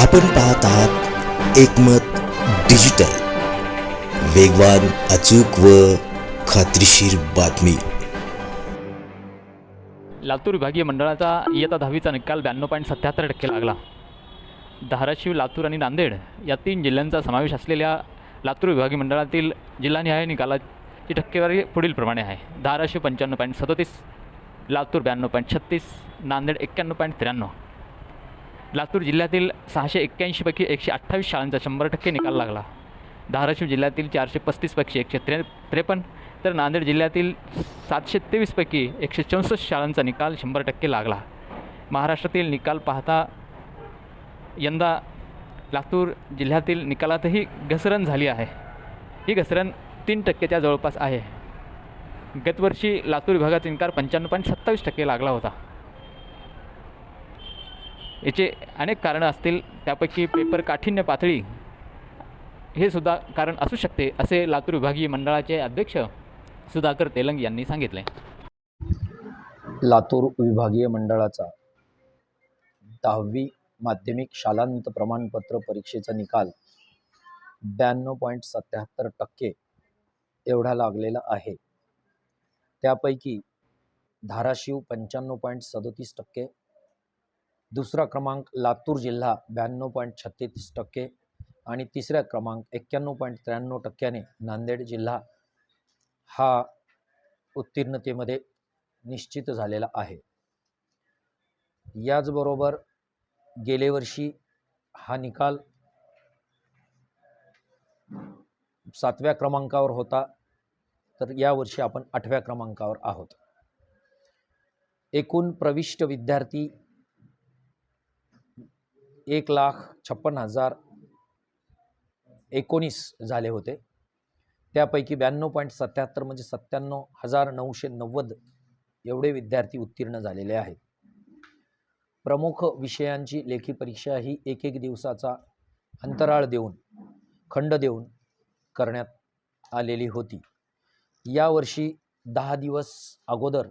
आपण पाहत आहात एकमत डिजिटल. वेगवान अचूक व खात्रीशीर बातमी. लातूर विभागीय मंडळाचा इयत्ता दहावीचा निकाल ब्याण्णव पॉईंट सत्याहत्तर टक्के लागला. धाराशिव लातूर आणि नांदेड या तीन जिल्ह्यांचा समावेश असलेल्या लातूर विभागीय मंडळातील जिल्हानिहाय निकालाची टक्केवारी पुढीलप्रमाणे आहे. धाराशिव पंच्याण्णव पॉईंट सदोतीस लातूर ब्याण्णव पॉईंट छत्तीस नांदेड एक्क्याण्णव पॉईंट त्र्याण्णव. लातूर जिल्ह्यातील सहाशे एक्क्याऐंशीपैकी एकशे अठ्ठावीस शाळांचा शंभर टक्के निकाल लागला. धाराशिव जिल्ह्यातील चारशे पस्तीसपैकी एकशे त्रे त्रेपन्न तर नांदेड जिल्ह्यातील सातशे तेवीसपैकी एकशे चौसष्ट शाळांचा निकाल शंभर टक्के लागला. महाराष्ट्रातील निकाल पाहता यंदा लातूर जिल्ह्यातील निकालातही घसरण झाली आहे. ही घसरण तीन टक्केच्या जवळपास आहे. गतवर्षी लातूर विभागाचा निकाल पंच्याण्णव पॉईंट सत्तावीस टक्के लागला होता. याचे अनेक कारणं असतील. त्यापैकी पेपर काठिण्य पातळी हे सुद्धा कारण असू शकते असे लातूर विभागीय मंडळाचे अध्यक्ष सुधाकर तेलंग यांनी सांगितले. लातूर विभागीय मंडळाचा दहावी माध्यमिक शालांत प्रमाणपत्र परीक्षेचा निकाल ब्याण्णव पॉईंट सत्याहत्तर टक्के एवढा लागलेला आहे. त्यापैकी धाराशिव पंच्याण्णव पॉईंट सदोतीस टक्के दुसरा क्रमांक लातूर जिल्हा ब्याण्णव पॉईंट छत्तीस टक्के आणि तिसरा क्रमांक एक्क्याण्णव पॉईंट त्र्याण्णव टक्क्याने नांदेड जिल्हा हा उत्तीर्णतेमध्ये निश्चित झालेला आहे. याचबरोबर गेले वर्षी हा निकाल सातव्या क्रमांकावर होता तर यावर्षी आपण आठव्या क्रमांकावर आहोत. एकूण प्रविष्ट विद्यार्थी एक लाख छप्पन हजार एकोणीस झाले होते. त्यापैकी ब्याण्णव पॉईंट सत्याहत्तर म्हणजे सत्त्याण्णव हजार नऊशे नव्वद एवढे विद्यार्थी उत्तीर्ण झालेले आहेत. प्रमुख विषयांची लेखी परीक्षा ही एक एक दिवसाचा अंतराळ देऊन खंड देऊन करण्यात आलेली होती. यावर्षी दहा दिवस अगोदर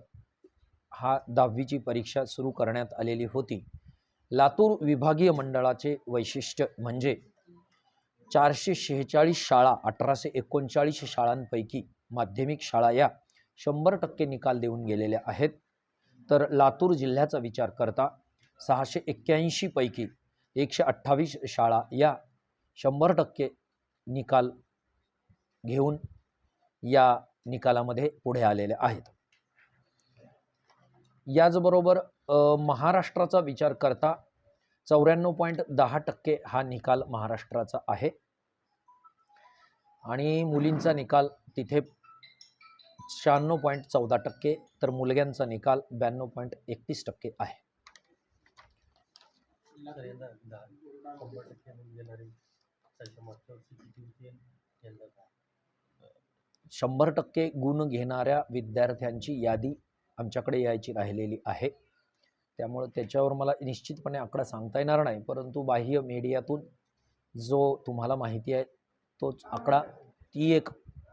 हा दहावीची परीक्षा सुरू करण्यात आलेली होती. लातूर विभागीय मंडळाचे वैशिष्ट्य म्हणजे चारशे शेहेचाळीस शाळा अठराशे एकोणचाळीस शाळांपैकी माध्यमिक शाळा या शंभर टक्के निकाल देऊन गेलेल्या आहेत. तर लातूर जिल्ह्याचा विचार करता सहाशे एक्क्याऐंशीपैकी एकशे अठ्ठावीस शाळा या शंभर टक्के निकाल घेऊन या निकालामध्ये पुढे आलेल्या आहेत. याचबरोबर महाराष्ट्राचा विचार करता चौऱ्याण्णव पॉईंट दहा टक्के हा निकाल महाराष्ट्राचा आहे. आणि मुलींचा निकाल तिथे शहाण्णव पॉईंट चौदा टक्के तर मुलग्यांचा निकाल ब्याण्णव पॉईंट एकतीस टक्के आहे. शंभर टक्के गुण घेणाऱ्या विद्यार्थ्यांची यादी आमच्याकडे यायची राहिलेली आहे. त्यामुळं त्याच्यावर मला निश्चितपणे आकडा सांगता येणार नाही. परंतु बाह्य मीडियातून जो तुम्हाला माहिती आहे तोच आकडा ती एक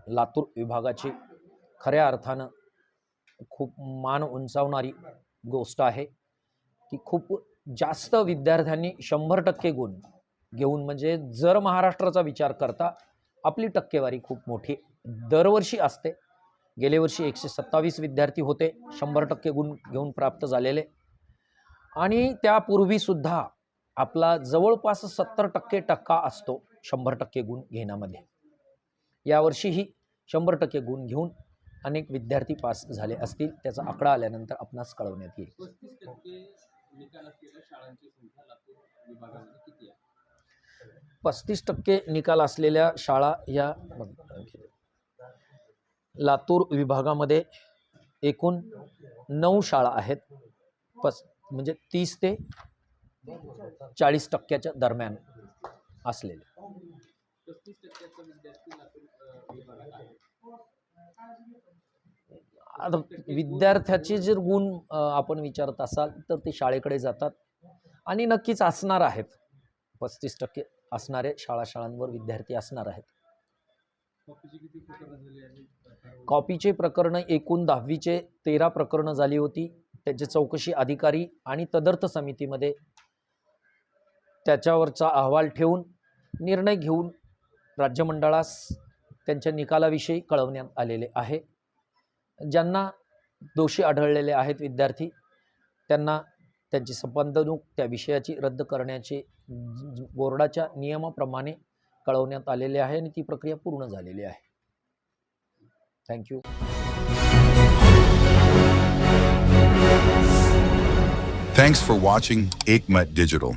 लातूर विभागाची खऱ्या अर्थानं खूप मान उंचावणारी गोष्ट आहे. की खूप जास्त विद्यार्थ्यांनी शंभर टक्के गुण घेऊन म्हणजे जर महाराष्ट्राचा विचार करता आपली टक्केवारी खूप मोठी दरवर्षी असते. गेले वर्षी एकशे सत्तावीस विद्यार्थी होते शंभर टक्के गुण घेऊन प्राप्त झालेले. आणि त्यापूर्वीसुद्धा आपला जवळपास सत्तर टक्के टक्का असतो शंभर टक्के गुण घेण्यामध्ये. यावर्षीही शंभर टक्के गुण घेऊन अनेक विद्यार्थी पास झाले असतील त्याचा आकडा आल्यानंतर आपणास कळवण्यात येईल. पस्तीस टक्के निकाल असलेल्या शाळांची संख्या लातूर विभागामध्ये किती आहे पस्तीस टक्के निकाल असलेल्या शाळा या लातूर विभागामध्ये एकूण नऊ शाळा आहेत. पस म्हणजे तीस ते चाळीस टक्क्याच्या दरम्यान असलेले. आता विद्यार्थ्याचे जर गुण आपण विचारत असाल तर ते शाळेकडे जातात आणि नक्कीच असणार आहेत. पस्तीस टक्के असणारे शाळा शाळांवर विद्यार्थी असणार आहेत. कॉपीचे प्रकरणं एकूण दहावीचे तेरा प्रकरणं झाली होती. त्याचे चौकशी अधिकारी आणि तदर्थ समितीमध्ये त्याच्यावरचा अहवाल ठेवून निर्णय घेऊन राज्यमंडळास त्यांच्या निकालाविषयी कळवण्यात आलेले आहे. ज्यांना दोषी आढळलेले आहेत विद्यार्थी त्यांना त्यांची संबंधणूक त्या विषयाची रद्द करण्याचे बोर्डाच्या नियमाप्रमाणे कळवण्यात आलेले आहे आणि ती प्रक्रिया पूर्ण झालेली आहे. Thank you. Thanks for watching ICMA Digital.